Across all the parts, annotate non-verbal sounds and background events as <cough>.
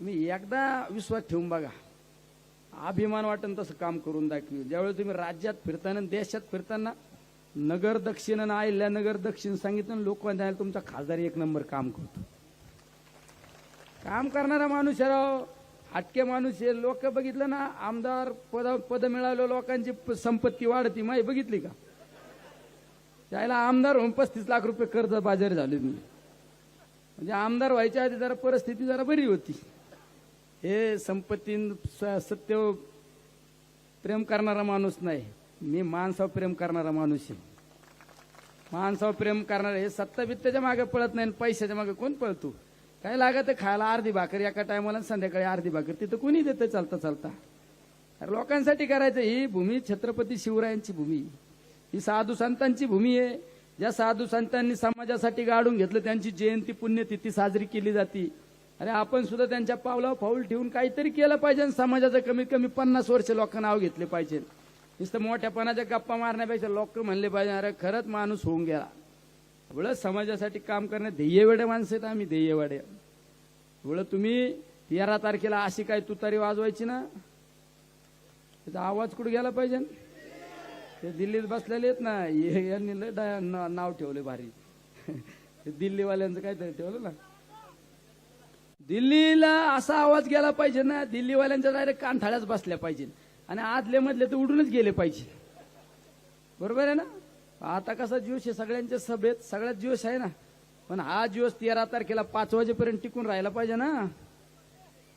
तुम्ही एकदा विश्वास ठेवून बघा. अभिमान वाटन तसं काम करून दाखवी ज्यावेळी तुम्ही राज्यात फिरताना देशात फिरताना नगर दक्षिण आणि आयल्या नगर दक्षिण सांगितलं लोक म्हणायला तुमचा खासदार एक नंबर काम करतो. काम करणारा माणूस आहे राव. हटके माणूस आहे. लोक बघितलं ना आमदार पद पद मिळालं लोकांची प- संपत्ती वाढती. माही बघितली का? त्याला आमदार होऊन पस्तीस लाख रुपये कर्ज बाजारी झाले मी म्हणजे आमदार व्हायच्या आधी जरा परिस्थिती जरा बरी होती. हे संपत्ती सत्य प्रेम करणारा माणूस नाही. मी माणसावर प्रेम करणारा माणूस आहे. माणसावर प्रेम करणारा हे सत्ता बित्ताच्या मागे पळत नाही आणि पैशाच्या मागे कोण पळतो? काय लागत खायला अर्धी भाकर एका टायमाला संध्याकाळी अर्धी भाकर? तिथं कोणी देतं चालता चालता? अरे लोकांसाठी करायचं ही भूमी छत्रपती शिवरायांची भूमी. ही साधू संतांची भूमी आहे. ज्या साधू संतांनी समाजासाठी गाडून घेतलं त्यांची जयंती पुण्यतिथी साजरी केली जाते. अरे आपण सुद्धा त्यांच्या पावलावर पाऊल ठेवून काहीतरी केलं पाहिजे आणि समाजाचं कमीत कमी पन्नास वर्ष लोकांना नाव घेतले पाहिजे. नुसतं मोठ्यापणाच्या गप्पा मारण्यापेक्षा लोक म्हणले पाहिजे अरे खरंच माणूस होऊन गेला. एवढं समाजासाठी काम करणे ध्येयवेडे माणसं आहेत आम्ही ध्येयवाडे. एवढं तुम्ही तेरा तारखेला अशी काय तुतारी वाजवायची ना? त्याचा आवाज कुठे गेला पाहिजे? ते दिल्लीत बसलेले आहेत ना यांनी लय नाव ठेवले भारी. <laughs> ते दिल्लीवाल्यांचं काहीतरी ठेवलं ना. दिल्लीला असा आवाज गेला पाहिजे ना दिल्लीवाल्यांच्या डायरेक्ट कानथाळ्याच बसल्या पाहिजे. आणि आदले मधले तर उडूनच गेले पाहिजे. बरोबर आहे ना? आता कसा जोश आहे सगळ्यांच्या सभेत सगळ्यात जोश आहे ना. पण हा जोश तेरा तारखेला पाच वाजेपर्यंत टिकून राहिला पाहिजे ना.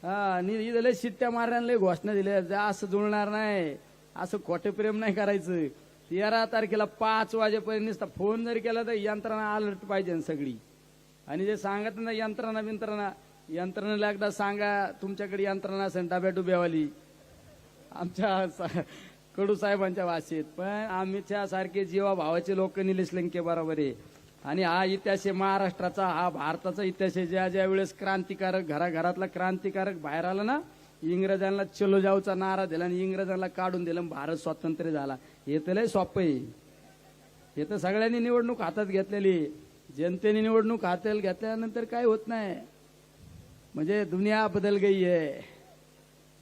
हा आणि इथं लय शिट्ट्या मारण्याला घोषणा दिल्या. असं जुळणार नाही. असं खोटे प्रेम नाही करायचं. तेरा तारखेला पाच वाजेपर्यंत नुसता फोन जरी केला तर यंत्रणा अलर्ट पाहिजे सगळी. आणि जे सांगत ना यंत्रणा बिंत्रणा यंत्रणेला एकदा सांगा तुमच्याकडे यंत्रणा असेल डब्या डुब्यावाली आमच्या सा- कडू साहेबांच्या भाषेत पण आमच्या सारखे जीवा भावाचे लोक निलेश लंके बरोबर आहे. आणि हा इतिहास आहे महाराष्ट्राचा हा भारताचा इतिहास आहे. ज्या ज्या वेळेस क्रांतिकारक घराघरातला क्रांतिकारक बाहेर आला ना इंग्रजांना चलो जाऊचा नारा दिला आणि इंग्रजांना काढून दिलं भारत स्वातंत्र्य झाला. हे तर लय सोपं आहे. हे तर सगळ्यांनी निवडणूक हातात घेतलेली जनतेने निवडणूक हातात घेतल्यानंतर काय होत नाही. म्हणजे दुनिया बदल गई है।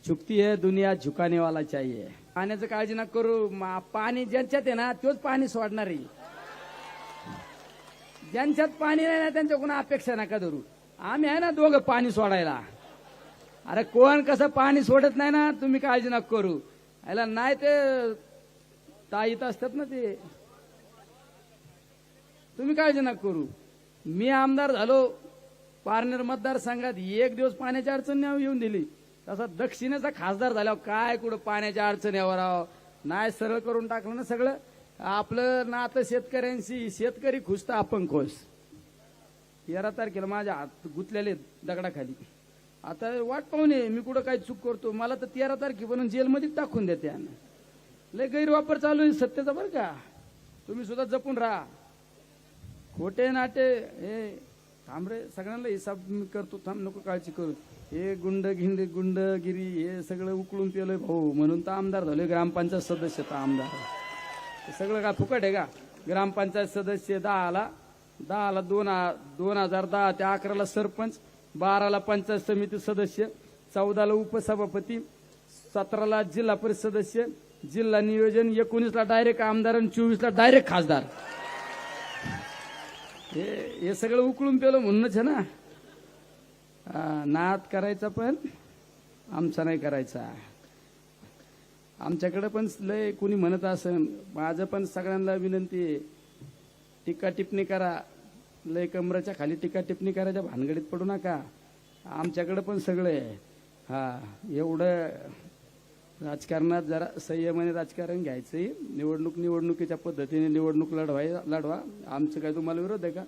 झुकती है दुनिया झुकाने वाला चाहिए। पाण्याचं काळजी न करू पाणी ज्यांच्यात आहे ना तोच पाणी सोडणार. आहे ज्यांच्यात पाणी नाही ना त्यांच्याकडून अपेक्षा नका धरू. आम्ही आहे ना दोघं पाणी सोडायला. अरे कोण कसं पाणी सोडत नाही ना तुम्ही काळजी नका करू. याला नाही ते ताईत असतात ना ते. तुम्ही काळजी नका करू. मी आमदार झालो पारनेर मतदारसंघात एक दिवस पाण्याची अडचण येऊन दिली. तसा दक्षिणेचा खासदार झाल्यावर काय कुठं पाण्याच्या अडचण यावर राव हो? नाही सरळ करून टाकलं ना सगळं. आपलं नातं शेतकऱ्यांशी शेतकरी खुश तर आपण खुश. तेरा तारखेला माझ्या हात गुतलेले दगडाखाली. आता वाट पाहून ये मी कुठं काही चूक करतो? मला तर तेरा तारखेपर्यंत जेलमध्ये टाकून देते लय गैरवापर चालू आहे सत्तेचा बरं का. तुम्ही सुद्धा जपून राहा. खोटे नाटे हे थांब रे सगळ्यांना हिसाब मी करतो थांब नको काळजी करू. हे गुंड गिंड गुंडगिरी हे सगळं उकळून पेलोय भाऊ. म्हणून तर आमदार झालोय ग्रामपंचायत सदस्य तर आमदार. सगळं का फुकट आहे का? ग्रामपंचायत सदस्य दहाला दहाला दोन दोन हजार दहा ते अकराला सरपंच बाराला पंचायत समिती सदस्य चौदाला उपसभापती सतराला जिल्हा परिषद सदस्य जिल्हा नियोजन एकोणीसला डायरेक्ट आमदार आणि चोवीसला डायरेक्ट खासदार. हे हे सगळं उकळून पेलं म्हणूनच आहे ना? हा, नाद करायचा पण आमचा नाही करायचा. आमच्याकडे पण लय कुणी म्हणत असन माझं पण सगळ्यांना विनंती आहे टीका टिप्पणी करा. लय कमराच्या खाली टीका टिप्पणी करायच्या भानगडीत पडू नका. आमच्याकडे पण सगळं आहे. हा एवढं राजकारणात जरा संयमाने राजकारण घ्यायचंही निवडणूक निवडणुकीच्या पद्धतीने निवडणूक लढवाय लढवा. आमचं काय तुम्हाला विरोध आहे का?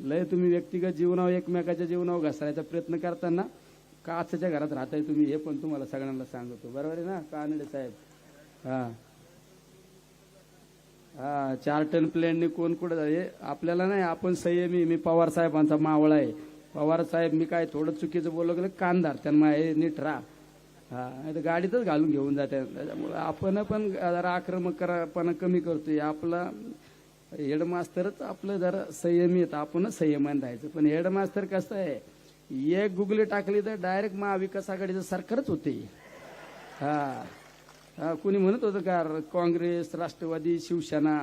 लय तुम्ही व्यक्तिगत जीवनावर एकमेकाच्या जीवनावर घसरायचा प्रयत्न करताना काचच्या घरात राहताय तुम्ही हे पण तुम्हाला सगळ्यांना सांगतो. बरोबर आहे ना कानडे साहेब? हा. हा चार टन प्लॅनने कोण कुठं हे आपल्याला नाही आपण संयमी. मी पवार साहेबांचा मावळा आहे. पवार साहेब मी काय थोडं चुकीचं बोललो गेलं कांदार त्यांना हे नीट राहा. हा नाही तर गाडीतच घालून घेऊन जाते. त्याच्यामुळे आपण पण जरा आक्रमक करापणा कमी करतोय. आपला हेडमास्तरच आपलं जरा संयमी येतं आपणच संयमान राहायचं. पण हेडमास्तर कसं आहे एक गुगली टाकली तर डायरेक्ट महाविकास आघाडीचं सरकारच होते. हा. कुणी म्हणत होतं का काँग्रेस राष्ट्रवादी शिवसेना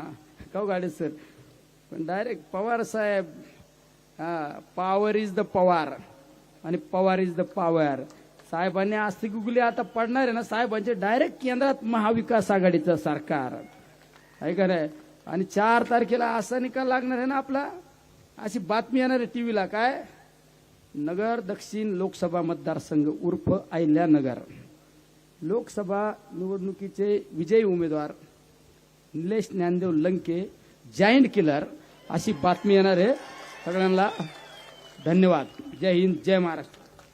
का हो गाडी सर? पण डायरेक्ट पवार साहेब हा पॉवर इज द पवार आणि पवार इज द पॉवर साहेबांनी आस्तिक गुगली आता पडणार आहे ना साहेबांचे डायरेक्ट केंद्रात महाविकास आघाडीचं सरकार. आहे का रे आणि चार तारखेला असा निकाल लागणार आहे ना आपला? अशी बातमी येणार आहे टीव्हीला काय? नगर दक्षिण लोकसभा मतदारसंघ उर्फ अहिल्यानगर. लोकसभा निवडणुकीचे विजयी उमेदवार निलेश ज्ञानदेव लंके जायंट किलर अशी बातमी येणार आहे. सगळ्यांना धन्यवाद. जय हिंद जय महाराष्ट्र.